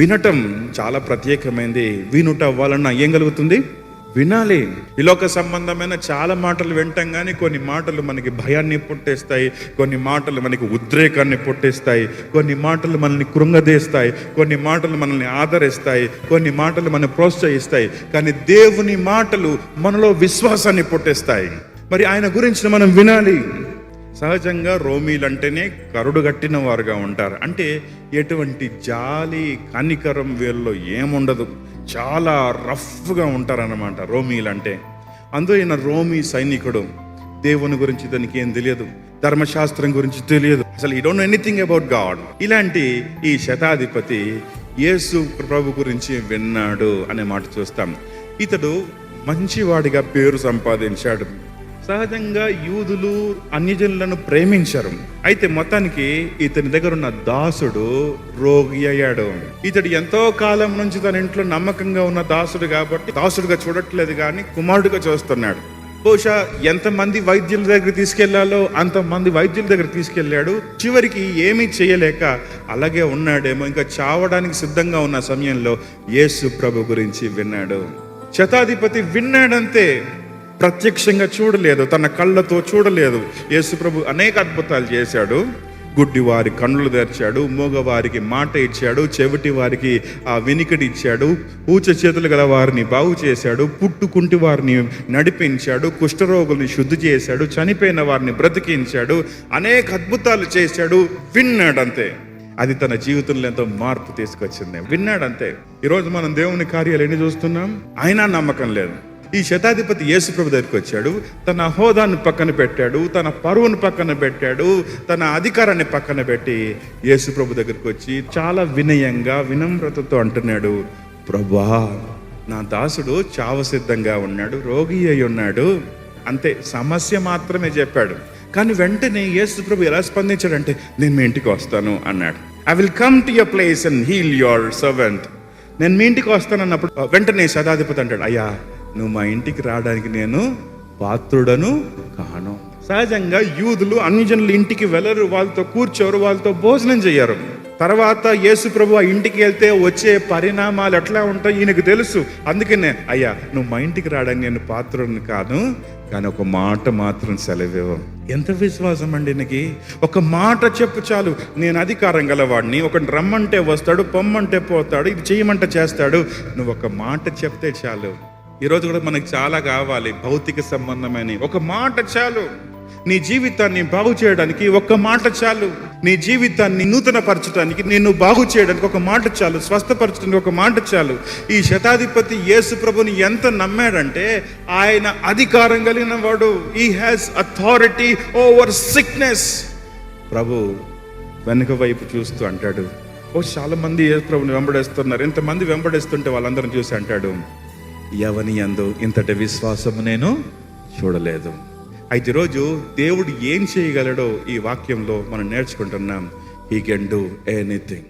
వినటం చాలా ప్రత్యేకమైంది. వినుట వలన ఏం కలుగుతుంది? వినాలి. ఈ లోక సంబంధమైన చాలా మాటలు వింటాం కానీ కొన్ని మాటలు మనకి భయాన్ని పుట్టేస్తాయి కొన్ని మాటలు మనకి ఉద్రేకాన్ని పుట్టేస్తాయి కొన్ని మాటలు మనల్ని కృంగదేస్తాయి కొన్ని మాటలు మనల్ని ఆదరిస్తాయి కొన్ని మాటలు మనల్ని ప్రోత్సహిస్తాయి. కానీ దేవుని మాటలు మనలో విశ్వాసాన్ని పుట్టేస్తాయి. మరి ఆయన గురించి మనం వినాలి. సహజంగా రోమీలంటేనే కరుడు కట్టిన వారుగా ఉంటారు. అంటే ఎటువంటి జాలి కనికరం వీళ్ళలో ఏముండదు. చాలా రఫ్గా ఉంటారన్నమాట రోమీలంటే. అందులో ఈయన రోమీ సైనికుడు. దేవుని గురించి దానికి ఏం తెలియదు. ధర్మశాస్త్రం గురించి తెలియదు. అసలు ఈ డోంట్ ఎనీథింగ్ అబౌట్ గాడ్ ఇలాంటి ఈ శతాధిపతి యేసు ప్రభు గురించి విన్నాడు అనే మాట చూస్తాం. ఇతడు మంచివాడిగా పేరు సంపాదించాడు. సహజంగా యూదులు అన్యజనులను ప్రేమించరు. అయితే మొత్తానికి ఇతని దగ్గర ఉన్న దాసుడు రోగి అయ్యాడు. ఇతడు ఎంతో కాలం నుంచి తన ఇంట్లో నమ్మకంగా ఉన్న దాసుడు కాబట్టి దాసుడుగా చూడట్లేదు కానీ కుమారుడుగా చూస్తున్నాడు. బహుశా ఎంతమంది వైద్యుల దగ్గర తీసుకెళ్ళాలో అంతమంది వైద్యుల దగ్గర తీసుకెళ్ళాడు చివరికి ఏమీ చేయలేక అలాగే ఉన్నాడేమో ఇంకా చావడానికి సిద్ధంగా ఉన్న సమయంలో యేసు ప్రభు గురించి విన్నాడు. శతాధిపతి విన్నాడంతే. ప్రత్యక్షంగా చూడలేదు తన కళ్ళతో చూడలేదు. యేసుప్రభు అనేక అద్భుతాలు చేశాడు. గుడ్డి వారి కన్నులు తెరిచాడు మూగవారికి మాట ఇచ్చాడు చెవిటి వారికి ఆ వెనికడి ఇచ్చాడు ఊచ చేతులు గల వారిని బాగు చేశాడు పుట్టుకుంటి వారిని నడిపించాడు కుష్ఠరోగుల్ని శుద్ధి చేశాడు చనిపోయిన వారిని బ్రతికించాడు అనేక అద్భుతాలు చేశాడు విన్నాడంతే. అది తన జీవితంలో ఎంతో మార్పు తీసుకొచ్చింది. విన్నాడంతే. ఈరోజు మనం దేవుని కార్యాలు ఎన్ని చూస్తున్నాం? అయినా నమ్మకం లేదు. ఈ శతాధిపతి యేసుప్రభు దగ్గరికి వచ్చాడు. తన హోదాను పక్కన పెట్టాడు. తన పరువును పక్కన పెట్టాడు. తన అధికారాన్ని పక్కన పెట్టి యేసుప్రభు దగ్గరికి వచ్చి చాలా వినయంగా వినమ్రతతో అంటున్నాడు ప్రభా నా దాసుడు చావ సిద్ధంగా ఉన్నాడు రోగి అయి ఉన్నాడు. అంతే సమస్య మాత్రమే చెప్పాడు. కానీ వెంటనే యేసుప్రభు ఎలా స్పందించాడంటే నేను మీ ఇంటికి వస్తాను అన్నాడు. I will come to your place and heal your servant నేను మీ ఇంటికి వస్తానన్నప్పుడు వెంటనే శతాధిపతి అంటాడు అయ్యా నువ్వు మా ఇంటికి రావడానికి నేను పాత్రుడను కాను. సహజంగా యూదులు అన్ని జనులు ఇంటికి వెళ్ళరు. వాళ్ళతో కూర్చోరు. వాళ్ళతో భోజనం చేయరు తర్వాత యేసు ప్రభు ఆ ఇంటికి వెళ్తే వచ్చే పరిణామాలు ఎట్లా ఉంటాయి ఈయనకు తెలుసు. అందుకనే అయ్యా నువ్వు మా ఇంటికి రావడానికి నేను పాత్రుడిని కాను కానీ ఒక మాట మాత్రం సెలవేవు ఎంత విశ్వాసం అండి ఈయనకి? ఒక మాట చెప్పు చాలు. నేను అధికారం గలవాడిని. ఒక రమ్మంటే వస్తాడు పొమ్మంటే పోతాడు ఇది చేయమంటే చేస్తాడు. నువ్వు ఒక మాట చెప్తే చాలు. ఈరోజు కూడా మనకు చాలా కావాలి భౌతిక సంబంధమైన ఒక మాట చాలు. నీ జీవితాన్ని బాగు చేయడానికి ఒక్క మాట చాలు. నీ జీవితాన్ని నూతనపరచడానికి నిన్ను బాగు చేయడానికి ఒక మాట చాలు. స్వస్థపరచడానికి ఒక మాట చాలు. ఈ శతాధిపతి యేసు ప్రభుని ఎంత నమ్మాడంటే ఆయన అధికారం కలిగిన వాడు. He has authority over sickness ప్రభు వెనుక వైపు చూస్తూ అంటాడు. ఓ చాలా మంది యేసు ప్రభుని వెంబడేస్తున్నారు. ఎంతమంది వెంబడేస్తుంటే వాళ్ళందరిని చూసి అంటాడు. ఎవని అందు ఇంతటి విశ్వాసము నేను చూడలేదు. అయితే ఈరోజు దేవుడు ఏం చేయగలడో ఈ వాక్యంలో మనం నేర్చుకుంటున్నాం. He can do anything